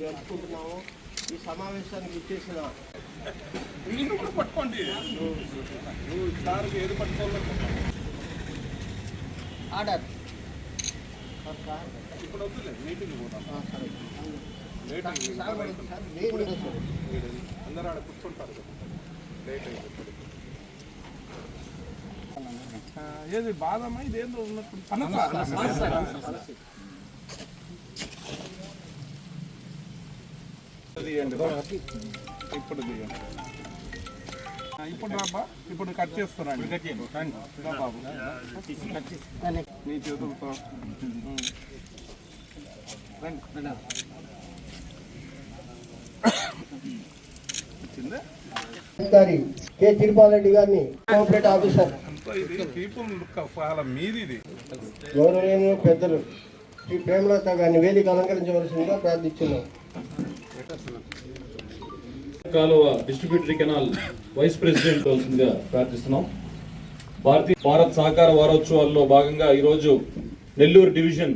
జరుపుకుంటున్నాము. ఈ సమావేశానికి ఇచ్చేసిన కూడా పట్టుకోండి. నువ్వు ఏది పట్టుకోవాలి ఆర్డర్. ఇప్పుడు వద్దులే మీటింగ్ పోతాం అందరూ ఆడ కూర్చుంటారు లేట్ అయింది ఏది బాధమ్మా ఇదేందో ఉన్నప్పుడు తీయండి. ఇప్పుడు తీయండి ఇప్పుడు రాబా ఇప్పుడు కట్ చేస్తున్నాను రా బాబు. నీ చేతులతో. రండి కె. తిరుపాలరెడ్డి గారిని కోఆపరేట్ ఆఫీసర్ పెద్దలు శ్రీ ప్రేమలత గారిని వేదిక అలంకరించవలసిందిగా ప్రార్థిస్తున్నాం. కాలువ డిస్ట్రిబ్యూటరీ కెనాల్ వైస్ ప్రెసిడెంట్ కలిసిందిగా ప్రార్థిస్తున్నాం. భారతీయ భారత్ సహకార వారోత్సవాల్లో భాగంగా ఈరోజు నెల్లూరు డివిజన్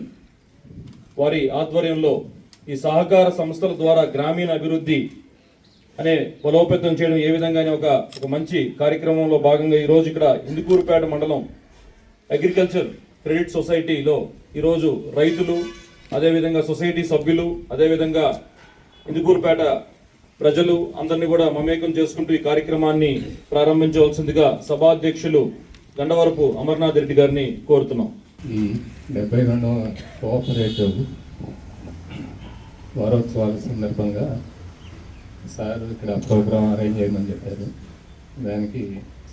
వారి ఆధ్వర్యంలో ఈ సహకార సంస్థల ద్వారా గ్రామీణ అభివృద్ధి అనే బలోపేతం చేయడం ఏ విధంగానే ఒక ఒక మంచి కార్యక్రమంలో భాగంగా ఈరోజు ఇక్కడ ఇందుకూరుపేట మండలం అగ్రికల్చర్ క్రెడిట్ సొసైటీలో ఈరోజు రైతులు అదేవిధంగా సొసైటీ సభ్యులు అదేవిధంగా ఇందుకూరుపేట ప్రజలు అందరినీ కూడా మమేకం చేసుకుంటూ ఈ కార్యక్రమాన్ని ప్రారంభించవలసిందిగా సభాధ్యక్షులు గండవరపు అమర్నాథ్ రెడ్డి గారిని కోరుతున్నాం. ఈ డెబ్బై రెండవ కోఆపరేటివ్ వారోత్సవాల సందర్భంగా సార్ ఇక్కడ ప్రోగ్రాం అరేంజ్ చేయమని చెప్పారు. దానికి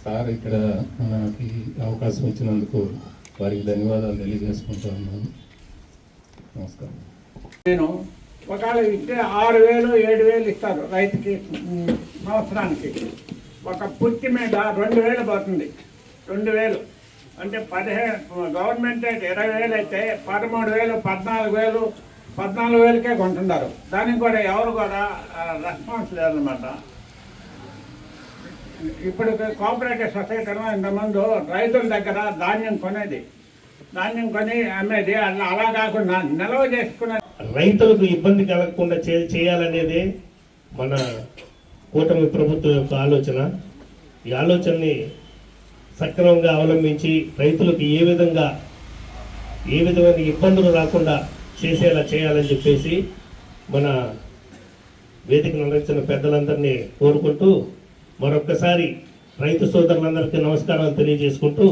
సార్ ఇక్కడ మనకి అవకాశం ఇచ్చినందుకు వారికి ధన్యవాదాలు తెలియజేసుకుంటూ ఉన్నాను. నమస్కారం. నేను ఒకవేళ ఇస్తే ఆరు వేలు ఏడు వేలు ఇస్తారు రైతుకి సంవత్సరానికి. ఒక పుట్టి మీద రెండు వేలు పోతుంది. రెండు వేలు. అంటే పదిహేను గవర్నమెంట్ అయితే ఇరవై వేలు అయితే పదమూడు వేలు పద్నాలుగు వేలు పద్నాలుగు వేలకే కొంటున్నారు. దానికి కూడా ఎవరు కూడా రెస్పాన్స్ లేదనమాట ఇప్పుడు కోఆపరేటివ్ సొసైటీలో ఇంతకుముందు రైతుల దగ్గర ధాన్యం కొనేది. ధాన్యం కొని అమ్మేది. అలా అలా కాకుండా నిల్వ చేసుకునేది రైతులకు ఇబ్బంది కలగకుండా చే చేయాలనేదే మన కూటమి ప్రభుత్వం యొక్క ఆలోచన. ఈ ఆలోచనని సక్రమంగా అవలంబించి రైతులకు ఏ విధంగా ఏ విధమైన ఇబ్బందులు రాకుండా చేసేలా చేయాలని చెప్పేసి మన వేదికను అందించిన పెద్దలందరినీ కోరుకుంటూ మరొక్కసారి రైతు సోదరులందరికీ నమస్కారాలు తెలియజేసుకుంటూ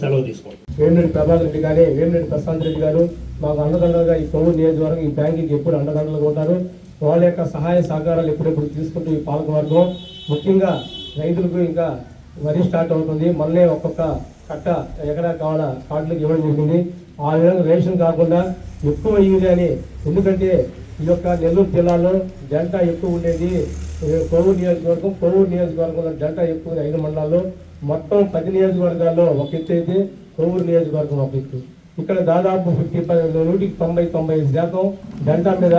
సెలవు తీసుకుంటాం వేమిరెడ్డి ప్రభాకర్ రెడ్డి గారి వేమిరెడ్డి ప్రశాంత్ రెడ్డి గారు మాకు అండదండలుగా ఈ కొవ్వూరు నియోజకవర్గం ఈ బ్యాంకుకి ఎప్పుడు అండదండలుగా ఉంటారు వాళ్ళ యొక్క సహాయ సహకారాలు ఎప్పుడెప్పుడు తీసుకుంటూ ఈ పాలకవర్గం ముఖ్యంగా రైతులకు ఇంకా వరి స్టార్ట్ అవుతుంది. మళ్ళీ ఒక్కొక్క కట్ట ఎకరా కావాల కార్డులకు ఇవ్వడం జరిగింది. ఆ విధంగా రేషన్ కాకుండా ఎక్కువ యూరియాని ఎందుకంటే ఈ యొక్క నెల్లూరు జిల్లాలో డెల్టా ఎక్కువ ఉండేది. ఏ, కొవ్వూరు నియోజకవర్గం కొవ్వూరు నియోజకవర్గంలో డెల్టా ఎక్కువ ఐదు మండలాల్లో మొత్తం పది నియోజకవర్గాల్లో ఒక ఎత్తు అయితే కొవ్వూరు నియోజకవర్గం ఒక ఎత్తు. ఇక్కడ దాదాపు ఫిఫ్టీ నూటికి తొంభై తొంభై శాతం డెల్టా మీద